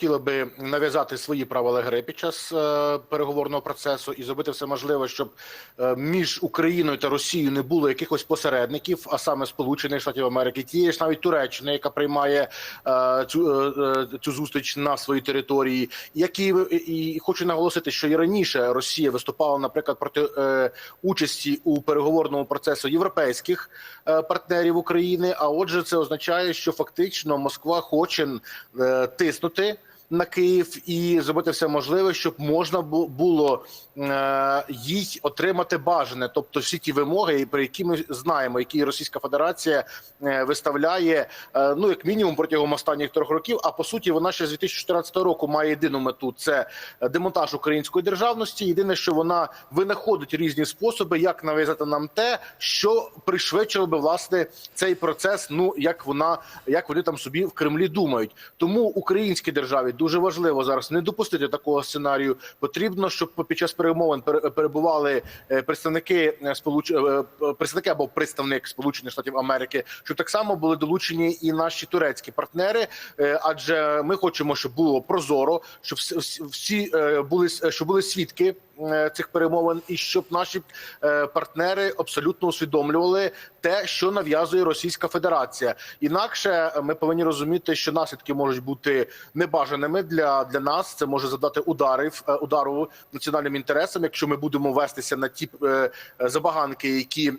Хотіли би нав'язати свої правила гри під час е, переговорного процесу і зробити все можливе, щоб е, між Україною та Росією не було якихось посередників, а саме Сполучених Штатів Америки, тієї ж навіть Туреччини, яка приймає е, цю, е, е, цю зустріч на своїй території, які і хочу наголосити, що і раніше Росія виступала, наприклад, проти е, участі у переговорному процесу європейських е, партнерів України. А отже, це означає, що фактично Москва хоче е, тиснути на Київ і зробити все можливе, щоб можна було е, їй отримати бажане, тобто всі ті вимоги, про які ми знаємо, які Російська Федерація е, виставляє, е, ну як мінімум протягом останніх трьох років. А по суті, вона ще з 2014 року має єдину мету: це демонтаж української державності. Єдине, що вона винаходить різні способи, як нав'язати нам те, що пришвидшило би власне цей процес. Ну як вона як вони там собі в Кремлі думають. Тому українській державі дуже важливо зараз не допустити такого сценарію. Потрібно, щоб під час перемовин пере- перебували е, представники е, сполуч... е, представники або представник Сполучених Штатів Америки, щоб так само були долучені і наші турецькі партнери. Адже ми хочемо, щоб було прозоро, щоб всі- були щоб були свідки цих перемовин, і щоб наші е, партнери абсолютно усвідомлювали те, що нав'язує Російська Федерація. Інакше е, ми повинні розуміти, що наслідки можуть бути небажаними для, для нас. Це може задати ударів е, удару національним інтересам, якщо ми будемо вестися на ті е, забаганки, які.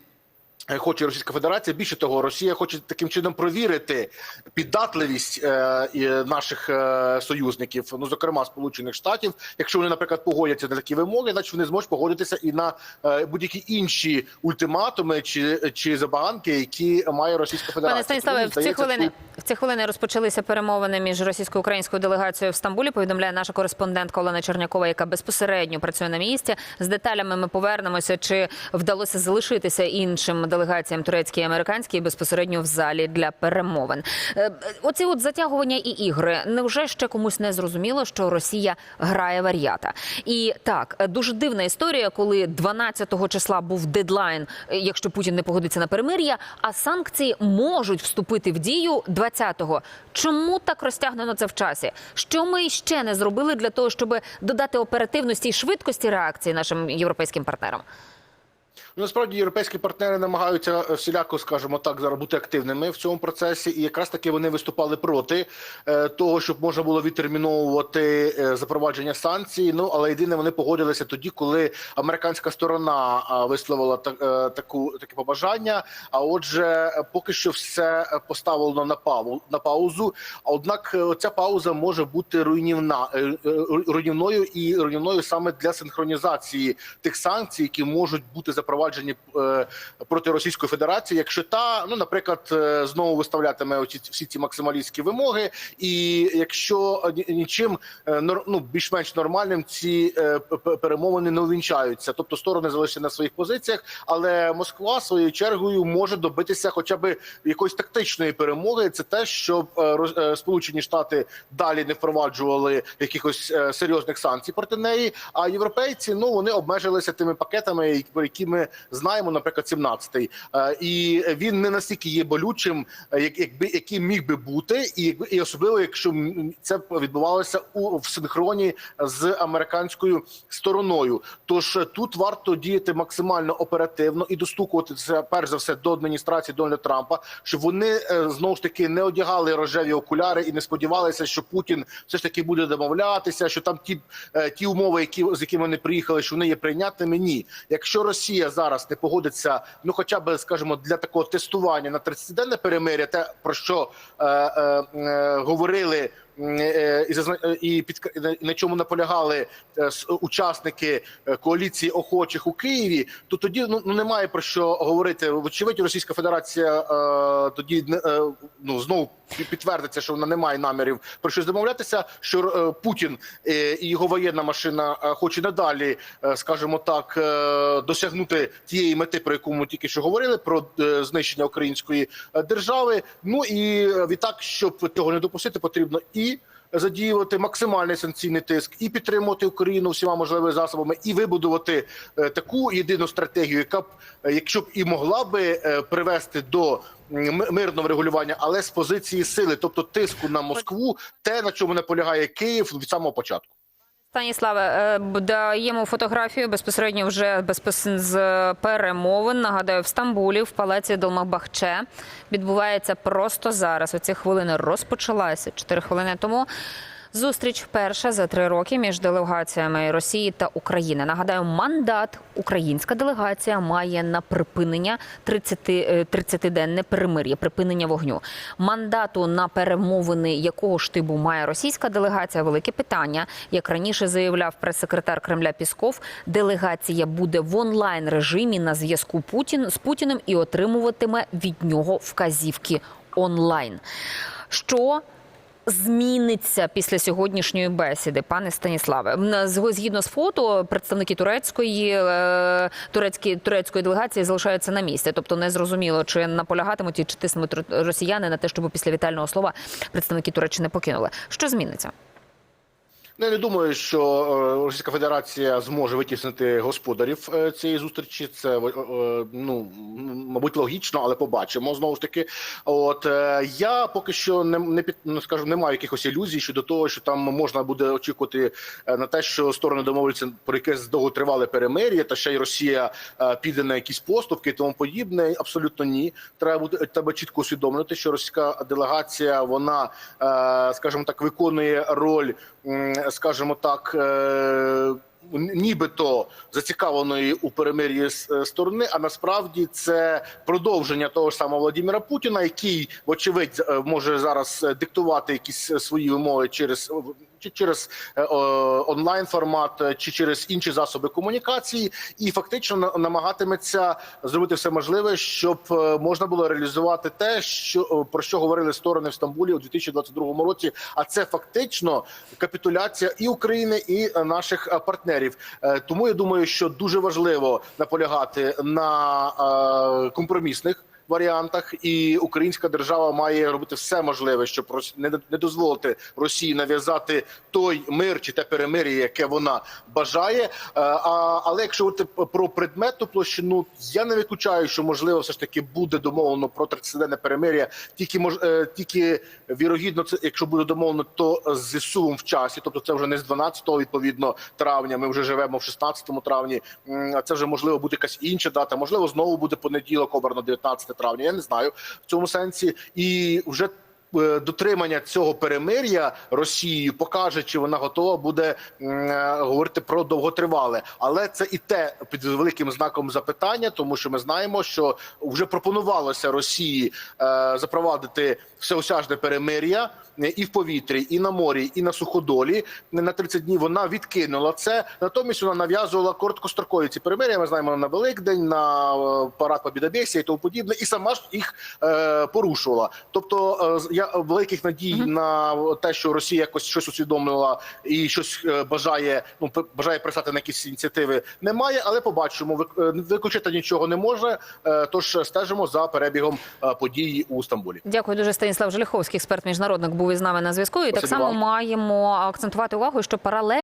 Е, Хоче Російська Федерація. Більше того, Росія хоче таким чином провірити піддатливість е, наших е, союзників, ну зокрема Сполучених Штатів. Якщо вони, наприклад, погодяться на такі вимоги, значить вони зможуть погодитися і на е, будь-які інші ультиматуми чи, чи забаганки, які має Російська Федерація. Пане Станіславе, в ці хвилини в ці хвилини розпочалися перемовини між російсько-українською делегацією в Стамбулі. Повідомляє наша кореспондентка Олена Чернякова, яка безпосередньо працює на місці. З деталями ми повернемося. Чи вдалося залишитися іншим делегаціям турецькій і американській безпосередньо в залі для перемовин? Е, Оці от затягування і ігри. Невже ще комусь не зрозуміло, що Росія грає вар'ята? І так е, дуже дивна історія, коли 12-го числа був дедлайн, е, якщо Путін не погодиться на перемир'я, а санкції можуть вступити в дію 20-го. Чому так розтягнено це в часі? Що ми ще не зробили для того, щоб додати оперативності і швидкості реакції нашим європейським партнерам? Насправді європейські партнери намагаються е, всіляко, скажімо так, зараз бути активними в цьому процесі, і якраз таки вони виступали проти е, того, щоб можна було відтерміновувати е, запровадження санкцій. Ну але єдине, вони погодилися тоді, коли американська сторона висловила та, таку таке побажання. А отже, поки що все поставлено на паву на паузу. Однак, ця пауза може бути руйнівна руйнівною і руйнівною саме для синхронізації тих санкцій, які можуть бути запроваджені е, проти Російської Федерації, якщо та, ну наприклад, е, знову виставлятиме оці всі ці максималістські вимоги, і якщо нічим е, ну, більш-менш нормальним ці перемовини не увінчаються, тобто сторони залишаться на своїх позиціях, але Москва своєю чергою може добитися хоча б якоїсь тактичної перемоги. Це те, щоб Сполучені Штати далі не впроваджували якихось серйозних санкцій проти неї. А європейці ну вони обмежилися тими пакетами, про які ми знаємо, наприклад, 17-й. Е, і він не настільки є болючим, е, як- якби який міг би бути, і і особливо, якщо це відбувалося у в синхроні з американською стороною. Тож е, тут варто діяти максимально оперативно і достукуватися перш за все до адміністрації Дональда Трампа, щоб вони знову ж таки не одягали рожеві окуляри і не сподівалися, що Путін все ж таки буде домовлятися, що там ті, ті умови, які з якими вони приїхали, що вони є прийнятними. Ні, якщо Росія зараз не погодиться, ну хоча б скажімо, для такого тестування на 30-денне перемиря, те про що е, е, е, говорили. М, е, І е, і під на чому наполягали е, учасники е, коаліції охочих у Києві, то тоді ну ну, немає про що говорити. Вочевидь, Російська Федерація е, тоді е, ну знову підтвердиться, що вона не має намірів про щось домовлятися. Що е, Путін е, і його воєнна машина е, хоче надалі, е, скажімо так, е, досягнути тієї мети, про яку ми тільки що говорили, про е, знищення української е, держави. Ну і е, відтак, щоб цього не допустити, потрібно і задіювати максимальний санкційний тиск і підтримувати Україну всіма можливими засобами, і вибудувати е, таку єдину стратегію, яка б, е, якщо б і могла би е, привести до мирного регулювання, але з позиції сили, тобто тиску на Москву, те на чому наполягає Київ від самого початку. Станіславе, е, даємо фотографію безпосередньо вже з перемовин. Нагадаю, в Стамбулі, в палаці Долмабахче відбувається просто зараз. Оці хвилини розпочалася чотири хвилини тому. Зустріч перша за три роки між делегаціями Росії та України. Нагадаю, мандат українська делегація має на припинення 30, е, 30-денне перемир'я, припинення вогню. Мандату на перемовини якого штибу має російська делегація? Велике питання. Як раніше заявляв прес-секретар Кремля Пісков, делегація буде в онлайн режимі на зв'язку Путін з Путіним і отримуватиме від нього вказівки онлайн. Що зміниться після сьогоднішньої бесіди, пане Станіславе? Згідно з фото, представники турецької е, турецькі, турецької делегації залишаються на місці. Тобто не зрозуміло, чи наполягатимуть і чи тиснуть росіяни на те, щоб після вітального слова представники Туреччини покинули. Що зміниться? Ну, я не думаю, що е, Російська Федерація зможе витіснити господарів е, цієї зустрічі. Це е, ну мабуть логічно, але побачимо знову ж таки. От я поки що не, не під ну, скажу, не маю якихось ілюзій щодо того, що там можна буде очікувати на те, що сторони домовляться про якесь довготривале перемир'я, та ще й Росія піде на якісь поступки і тому подібне. Абсолютно ні. Треба буде треба чітко усвідомлювати, що російська делегація вона, скажімо так, виконує роль, скажімо так. е, Нібито зацікавленої у перемир'ї е, сторони, а насправді це продовження того ж самого Владимира Путіна, який, вочевидь, е, може зараз диктувати якісь свої вимоги через чи через е, онлайн формат, е, чи через інші засоби комунікації, і фактично на- намагатиметься зробити все можливе, щоб е, можна було реалізувати те, що про що говорили сторони в Стамбулі у 2022 році. А це фактично капітуляція і України, і наших партнерів. Тому я думаю, що дуже важливо наполягати на компромісних. Варіантах і українська держава має робити все можливе, щоб не, дозволити Росії нав'язати той мир чи те перемир'я, яке вона бажає. Е, А, але якщо говорити про предметну площину, я не виключаю, що можливо все ж таки буде домовлено про 30-денне перемир'я. Тільки мож е, тільки вірогідно, це якщо буде домовлено, то з зсувом в часі, тобто це вже не з 12-го, відповідно травня. Ми вже живемо в 16 травні. А це вже можливо буде якась інша дата. Можливо, знову буде понеділок, обрано 19 травня. Я не знаю в цьому сенсі, і вже. Е, Дотримання цього перемир'я Росією покаже, чи вона готова буде е, говорити про довготривале, але це і те під великим знаком запитання, тому що ми знаємо, що вже пропонувалося Росії е, запровадити всеосяжне перемир'я і в повітрі, і на морі, і на суходолі на 30 днів. Вона відкинула це. Натомість вона нав'язувала короткострокові ці перемир'я. Ми знаємо на Великдень, на парад Побідобєсія і тому подібне, і сама ж їх порушувала. Тобто з- я великих надій на те, що Росія якось щось усвідомила і щось е, бажає, ну бажає пристати на якісь ініціативи, немає, але побачимо. Е, Виключити нічого не може. Е, Тож стежимо за перебігом е, подій у Стамбулі. Дякую дуже. Станіслав Желіховський, експерт міжнародник, був із нами на зв'язку. І так само маємо акцентувати увагу, що паралельно